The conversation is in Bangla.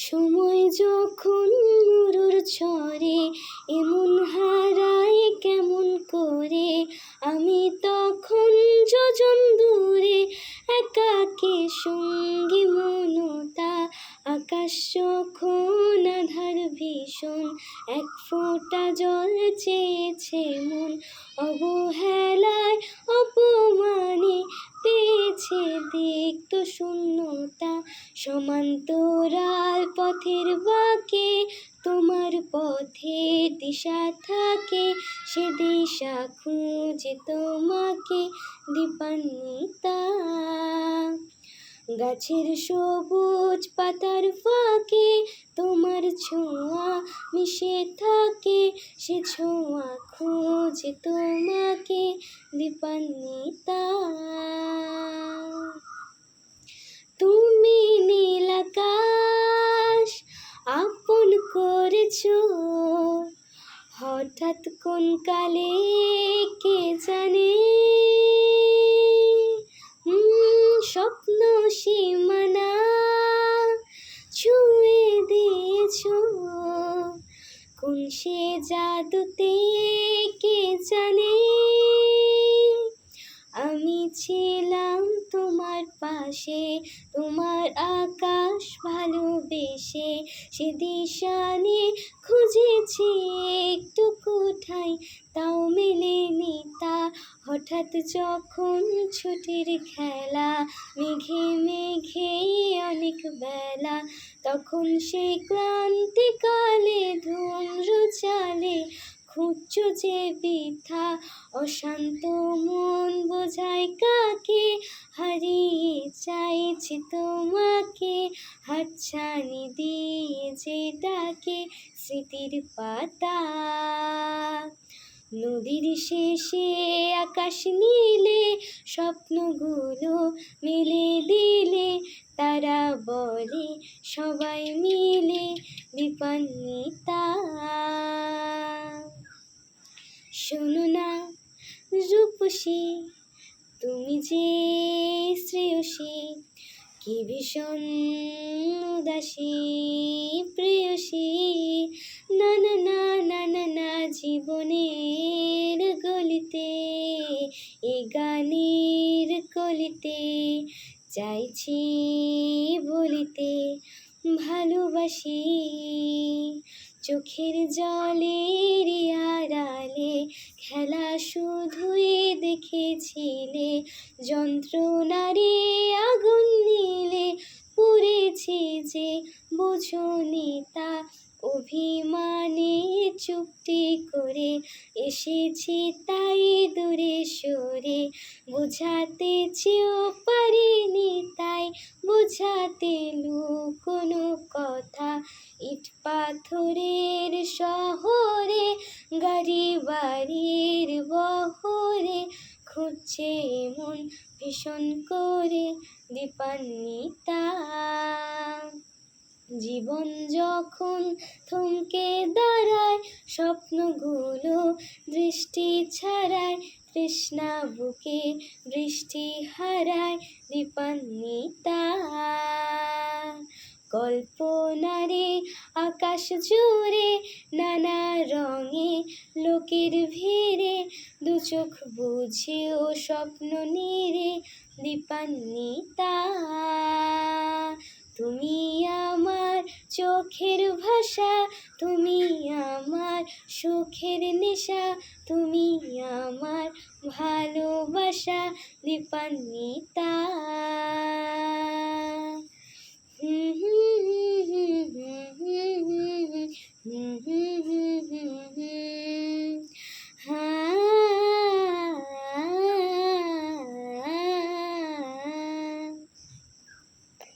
সময় যখন মরুর ছড়ে এমন হারায় কেমন করে? আমি তখন যোজন দূরে একাকে সঙ্গী মনতা? আকাশ যখন আধার ভীষণ, এক ফোঁটা জল চেয়েছে মন। অবহেলায় অপমানে সমান্তরাল পথের বাঁকে, তোমার পথের দিশা থাকে, সে দিশা খুঁজে তোমাকে দীপান্বিতা। গাছের সবুজ পাতার ফাঁকে, তোমার ছোঁয়া মিশে থাকে, সে ছোঁয়া খোঁজে তোমাকে দীপান্বিতা। হঠাৎ কোন কালে কে জানে? স্বপ্ন সীমানা ছুঁয়ে দিয়েছ। কোন সে জাদুতে কে জানে? আমি তোমার পাশে তোমার আকাশ ভালোবেসে সে দিশানে খুঁজেছি একটু কোথায় তাও মেলেনি তা। হঠাৎ যখন ছুটির খেলা, মেঘে মেঘে অনেক বেলা, তখন সে ক্লান্তিকালে চালে খুঁজছো যে বৃথা, অশান্ত মন বোঝায় কাকে? হারিয়ে চাইছি তোমাকে, হাতছানি দিয়ে যে ডাকে স্মৃতির পাতা। নদীর শেষে আকাশ নীলে, স্বপ্নগুলো মেলে দিলে, তারা বলে সবাই মিলে দীপান্বিতা শোনো না, রূপসী, তুমি যে শ্রেয়সী, কি ভীষণ উদাসী, প্রেয়সী। না না না না না না, জীবনের গলিতে, এ গানের কলিতে চাইছি বলিতে ভালোবাসি। চোখের জলের আড়ালে খেলা শুধুই দেখেছিলে, যন্ত্রণারে আগুন নিলে পুড়েছি যে বোঝনি তা। অভিমানে চুক্তি করে এসেছি তাই দূরে সরে, বোঝাতে চেয়েও পারিনি তাই, বোঝাতে কোনো কথা। ইট পাথরের শহরে, গাড়ি বাড়ির বহরে, খুঁজছে মন ভীষণ করে দীপান্বিতা। জীবন যখন থমকে দাঁড়ায়, স্বপ্নগুলো দৃষ্টি ছাড়ায়, তৃষ্ণা বুকে বৃষ্টি হারায় দীপান্বিতা। কল্পনারে আকাশ জুড়ে, নানা রঙে, লোকের ভিড়ে, দু চোখ বুঝেও স্বপ্ন নিরে, দীপান্বিতা। তুমি আমার চোখের ভাষা, তুমি আমার সুখের নেশা, তুমি আমার ভালোবাসা, দীপান্বিতা।